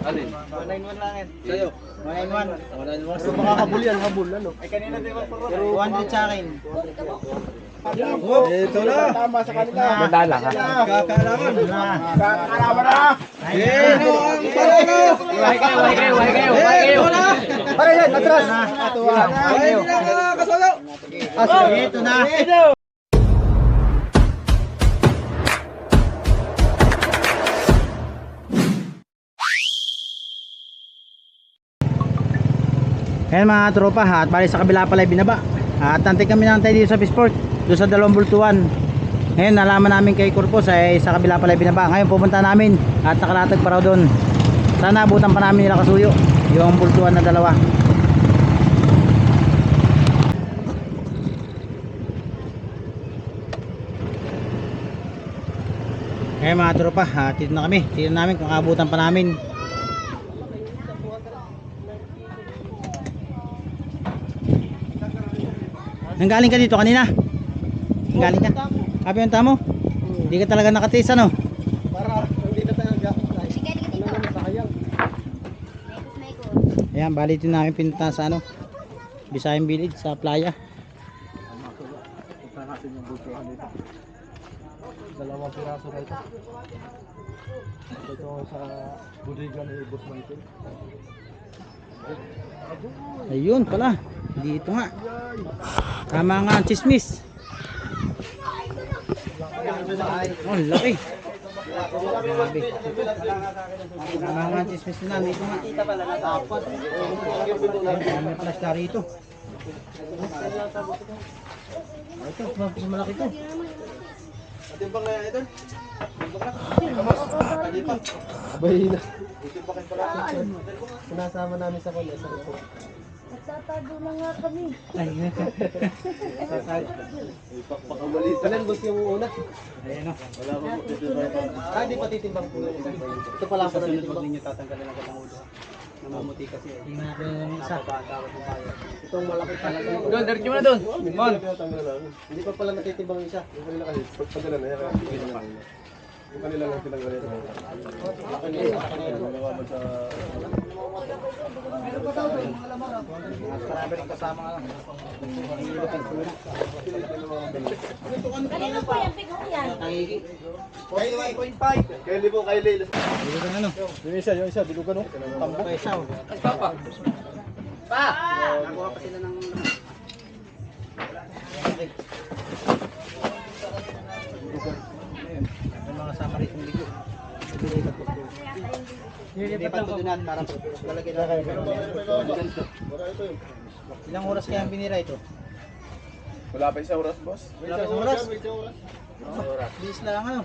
Alin? 191 lang yan. Sa'yo? 191. Wala naman. Pero baka habol yan, habol ano. Ay kanina di ba puro? 200 sa akin. Ito na. Tama sa kanila. Ganda lang ha. Kakalaman. Kakalaman na! Sino ang why kayo, why kayo? Pare yan, atras! Na nakakasalo. Ito na. Ayan mga tropa ha, at bali sa kabila pala binaba. At antay kami nantay dito sa Bisport Doon sa dalawang bultuan. Ngayon nalaman namin kay Corpus ay sa kabila pala binaba. Ngayon pupunta namin at nakalatag pa raw doon. Sana abutan pa namin nila kasuyo Yung bultuan na dalawa. Ngayon mga tropa, ha, dito na kami. Tignan namin kung abutan pa namin Nanggaling ka dito kanina? Nanggaling ka? Sabi yung tamo? Hindi ka talaga nakatiis ano? Para hindi na tayo. Maikot-maikot. Ayan, balitin namin pinunta sa ano? Bisayang Village sa playa. Punta natin yung bultuhan dito. Dalawang piraso na ito. Ito sa bodega ni Boss Michael. Ayun pala. Dito nga. Tama nga ang chismis. Oh, laki. Grabe. Tama nga ang chismis na. Dito nga. Dami pala siya rito. Ito, malaki to. Timbang na yan ito. Abay na. Sinasama namin sa kuya sa ito. Nagtatago na nga kami. Ay, Pakamalit. Kailan boss yung una? ayan o. Wala dito ba? Ah, di pa titimbang po. Ito pala Sa pa sunod wag titimbang. ninyo tatanggalin agad ang ulo. Namumuti kasi eh. Tingnan natin yung isa. Itong malaki talaga. Doon, diretso mo na doon. Mon. Hindi pa pala natitimbang isa. Yung kanila kasi, pagpadala na yan, hindi na Yung kanila lang pinanggalit. Nagawa mo sa... Marami rin kasama nga. Kanino po yan? Pick yan. Nangigi. Kylie po, Kylie. Dito ka ano? Yung isa, yung isa, dilugan no? Tambo. Paisaw. Nakuha pa sila ng... Nilipat ko doon para lalagyan natin. Ilang oras kaya ang binira ito? Wala pa isang oras, boss. Wala pa isang oras? Bilis lang ano?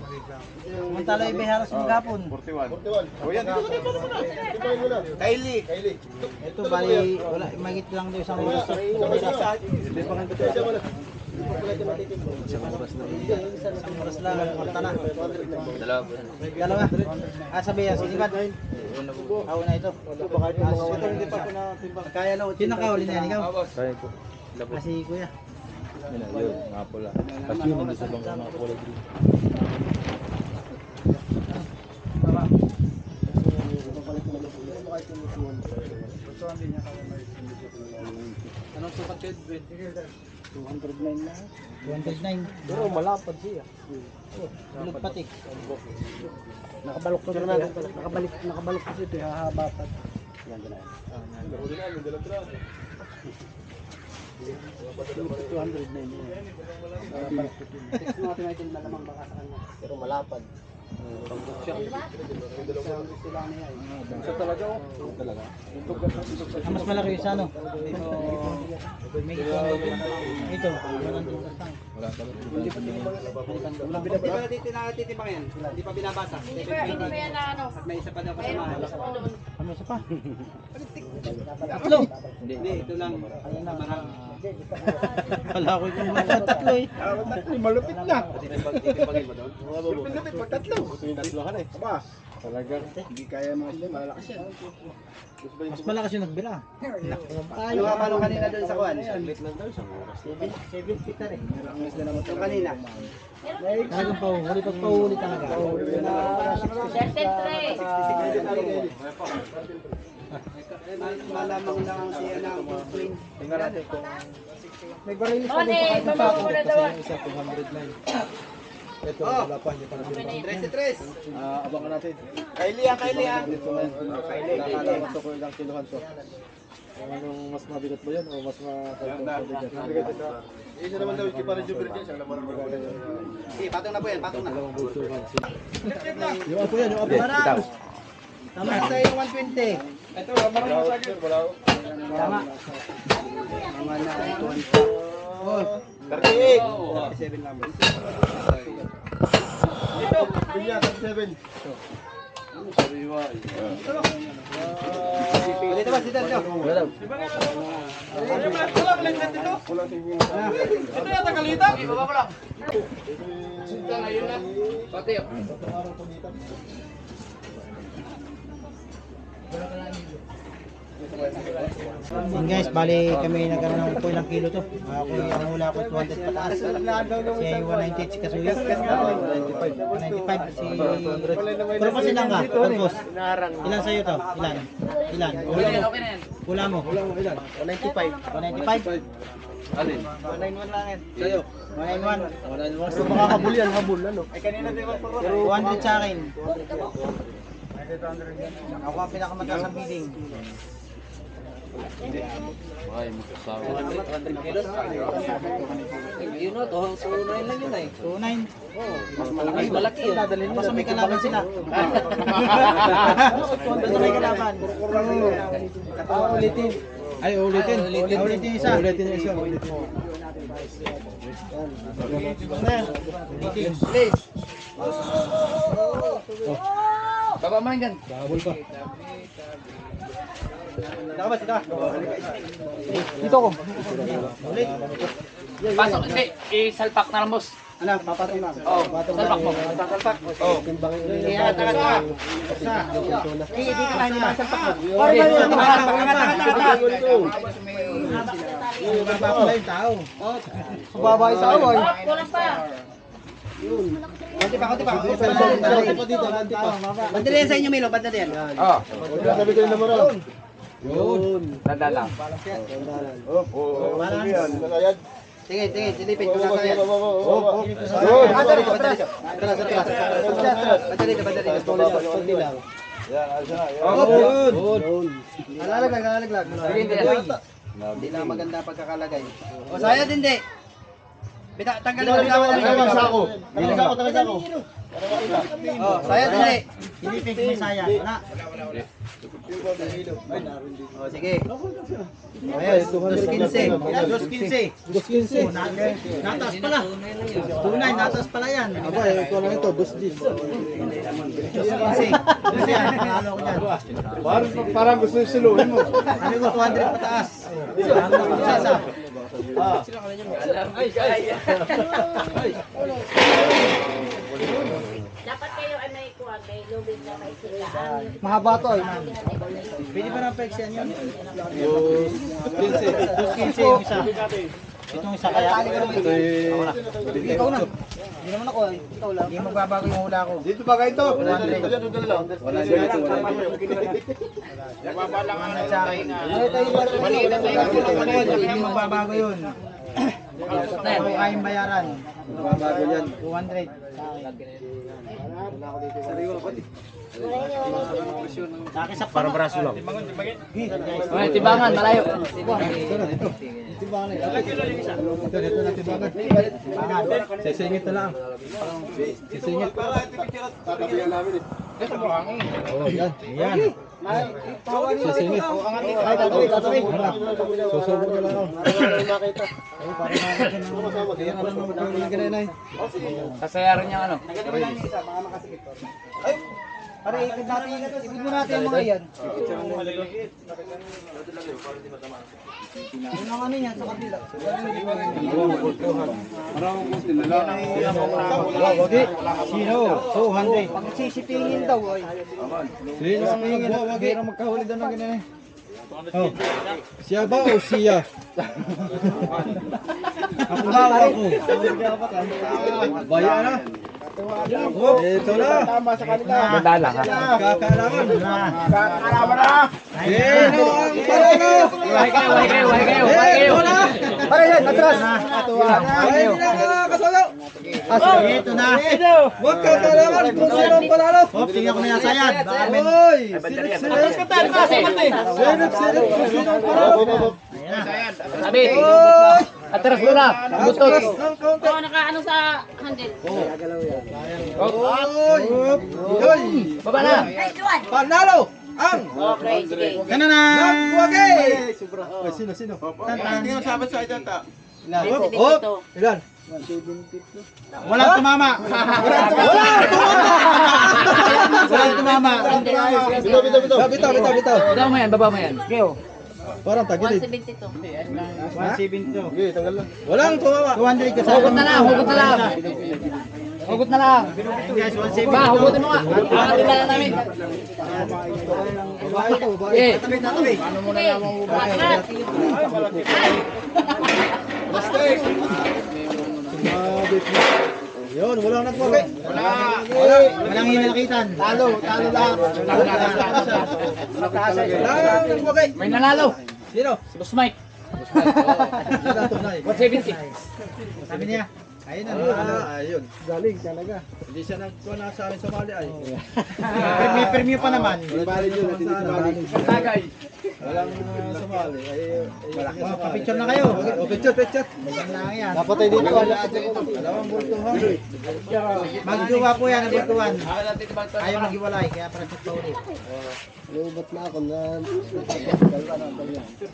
Samantala yung beharas ng gapon. 41. O yan, dito ka dito na. Kylie. Kylie. Ito bali, wala, magit lang daw isang oras. Hindi pa nga dito. Isang oras lang, kwarta na. Dalawa. Dalawa. Ah, sabi yan, sinibad. Ako na ito. Ah. Kaya na, sino nakahuli na yan? Ikaw? Kaya po. Ah, si Kuya. Yun na. Mga pula. Tapos yun, hindi sa bang mga pula green. Anong sukat kayo, Ben? 209 na. 209. Pero malapad siya. Bulog pati. Nakabalok ko na Nakabalik, nakabalok kasi ito. Hahaba pa. Yan, yan. Nahuli namin, dala traso. 209 yan. Nakabalok ko ito. Text mo natin natin malamang baka sa kanya. Pero malapad. Pag-book siya. Gusto lang niya eh. Isa talaga oh. Talaga. Mas malaki yung sa ano? May ito. Ito. Wala pa. Hindi pa natin natitibang yan. Hindi pa binabasa. Hindi pa, hindi pa yan na ano. At may isa pa daw kasama. Ano isa pa? Tatlo. Hindi, ito lang. Marang. Kala ko yung mga tatlo eh. Malupit na. Titibagin mo doon? Lupit-lupit pag tatlo. Tatlo ka na eh. Aba. Talaga. Hindi kaya mga sila. Malalakas yan. Mas malakas yung nagbira. Ano nga paano kanina doon sa kuwan? Saglit lang daw, isang oras. 7 feet na rin. Yung kanina. Talagang pauhuli. Pag pauhuli talaga. 33. Malamang lang ang siya ng. Tingnan natin kung May barilis O, di, baba mo na doon. isa 209. Ito, Oh. wala pa, hindi pa natin. Tres y tres. Ah, abangan natin. Kylie ah, Kylie ah. Dito ngayon. Nakakalaman ko ilang kilohan to. Anong mas mabigat ba yan o mas mabigat? Isa naman daw yung para Jupiter dyan, siyang naman ang Sige, patong na po yan, patong na. Yung apo yan, yung apo. Marang. Tama sa yung 120. Ito, marang mo sa akin. Tama. Mga na ito. Oh. 38. 37 numbers. Ito, Binya, 37. Dito ba, dito, dito. Walang tingin. Yun guys, bali kami nagkaroon ng po ilang kilo to. Ako ang hula ko 200 pataas. Si 198 si Kasuya. 195 si... Pero pa silang ka, Purpos. Ilan sa'yo to? Ilan? Ilan? Hula mo? Hula mo ilan? 195. 195? Alin? 191 lang yan. Sa'yo? 191. Wala naman. So, makakabul yan, habul, ano? Ay, kanina din mo 200 sa akin. Ako ang pinakamataas ang bidding. Ay, magkasawa. 100 kilos. Yun o, to, so 9 lang yun eh. 29. Mas malaki. yun. Basta may kalaban sila. Basta may kalaban. Ah, ulitin. Ay, ulitin. Ulitin, ulitin isa. Ulitin isa. Ulitin. Ulitin. Please. Baba man yan. Habul pa. Saka ba, saka? Dito ko. Pasok, hindi. I-salpak na lang, boss. Ano, papatong na. Oo, salpak mo. Oh, nyo yung Kaya, taga, taga. Isa. Eh, dito ka, hindi masalpak mo. Pare, pare, Taga, taga, taga, taga, taga. Baba Oh, kulang pa. Konti pa, konti pa. Dito, pa. Banda yan sa inyo, Milo. Banda yan. Oo, Sabi ko yung naman. Yun. tanda lang. Oh, oh, oh. Yan, nakayad. Tingin, tingin. Silipin. Oh, nasa yan. oh, oh, oh, oh. Banda dito, banda dito. Atras, atras. Banda dito, banda dito. Konti lang. Yan, ayos na. Yan. Oh, Yun. Nalalaglag, nalalaglag. Sige, hindi lang. Hindi na maganda pagkakalagay. O, sayad hindi. Bita, tanggalin mo. dito, dito, tanggalin mo. sa ako. Dito sa ako, taga sa ako. Oh, sayad hindi. Pilipin ko may saya. Wala. O, sige. Ay, 215. 215. 215. Natas pala. Tunay, natas pala yan. Aba, eh, ito lang ito, 210. 215. Kasi yan, panalo ko yan. Parang, gusto yung siluhin mo. Sabi ko 200 pataas. Ang nakasasa. Dapat kayo ay may may lubid na silaan. Mahaba to eh. Pwede ba ng pex yan yun? 215. 215 yung isa. Itong isa kaya. Ito eh. Ikaw na. Hindi naman ako eh. Ikaw lang. Hindi magbabago yung hula ko. Dito ba kayo ito? Dito, dito, dito, dito lang. Wala dito, wala dito. Ang sa akin. Ay, tayo ba? Maliit na tayo. Hindi magbabago yun. Kung kayang bayaran. Bago yan. 200. Nakisap para braso lang. Okay, tibangan, malayo. Ito, dito na tibangan. Sisingit na lang. Sisingit. Tatabihan namin eh. Oh, yan. Yan. Sisingit. Ay, tatabi, tatabi. Susubok na lang ako. Makita. Kaya alam mo, magkakaroon ng ganyan ay. Sasayaran niya ano. Pare, ikot natin, ikot mo natin yung mga yan. Yung mga ano yan sa kabila. Wagi. Sino? 200. Pag sisipingin daw ay. Sino ang nagbuha? Wag hirang magkahuli doon ng ganyan eh. Oh. Siya ba o siya? Ako ba ako? Baya na. Ito na. Tama sa kanila. Madala ka. Kakalaman. Kakalaman na. Sino ang panalo? Wahay kayo, wahay kayo, wahay kayo, wahay kayo. Pare yan, atras. Ay, hindi na kasalo. Ito na. Huwag kakalaman kung sino ang panalo. Hop, tingnan ko na yan sayad. Baka may... Oy, silip-silip. Silip-silip kung sino ang panalo. Sabi. Atras mo na. Butot. Oo, nakaano sa handle. Oy, oy. Baba na. Panalo ang Okay, sige. Ganun na. Nagwagi. Oy, sino, sino? Tingnan sa amin sa ito. Hop, 172. hop. Ilan? Walang tumama. Walang tumama. Walang tumama. Bitaw, bitaw, bitaw. Bitaw, bitaw, bitaw. Mo yan, baba mo yan. Parang tagilid. 172. 172. Okay, tanggal lang. Walang tumama. 200 ka sa Hugot na lang, hugot na lang. Hugot na lang. Guys, 170. Ba, hugutin mo nga. Angatin na lang namin. Eh, Okay, bakit? Sumabit na. Yun, walang nagwagi. Walang hinalakitan. Talo, talo lahat. Walang nagwagi. may nanalo. Sino? Si Boss Mike. Sino ang tunay? 170. Sabi niya. Ayun na. Ah, ayun. Galing talaga. Hindi siya nagkuha na sa amin Somali ay. May permyo pa naman. Bali yun, hindi Somali. Tagay. Walang uh, Somali. Ay, ay, Oh, papicture na kayo. Oh, picture, picture. Ganyan lang yan. Dapat ay dito wala. Dalawang bulto ha. Magjowa po yan, nagultuan. Ayaw maghiwalay, kaya parang sa ulit. Lubat na ako na.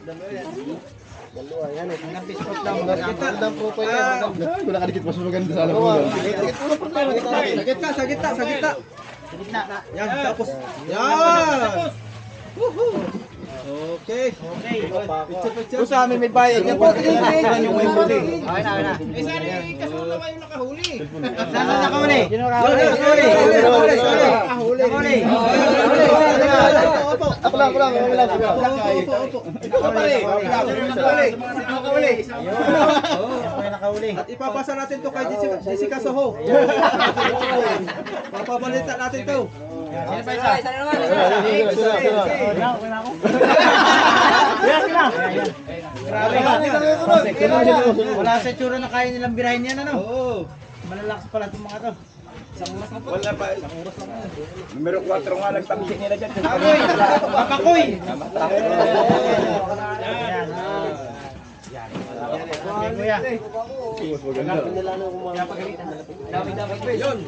Dalawa yan eh. Ang pispot daw. Magandang po pa yan. Wala ka dikit mas maganda sa alam mo. Sa gitna, sa gitna, sa gitna. Sa gitna. Yan, tapos. Yan! Woohoo! Okay. Okay. Kung sa amin may bayad. Yan po, tingnan yung may huli. Okay na, okay na. Eh, sari, kasama kayo nakahuli. Saan nakahuli? Sorry, sorry, sorry. Nakahuli. Opo, ako lang, ako lang, ako lang. Opo, opo, opo. Nakahuli. Nakahuli. Nakahuli. Ako yung nakahuli. At ipapasa natin to kay Jessica, Jessica Soho. Papabalita natin to. Sino pa isa? Grabe. Wala sa tsura na kaya nilang birahin yan ano. Oo. Malalakas pala itong mga to. Wala pa. Numero 4 nga nagtamsi nila dyan. Pakoy! Papakoy! Yan, kuya. Yun.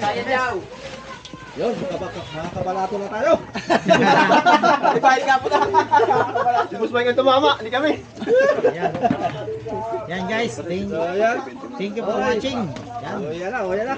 Sayad daw. Yun, makakabalato na tayo. Ibayad nga po na. Boss Mike ang tumama, hindi kami. Yan. Yan guys, thank, thank you for watching. Yan. O, yan na, o, yan na.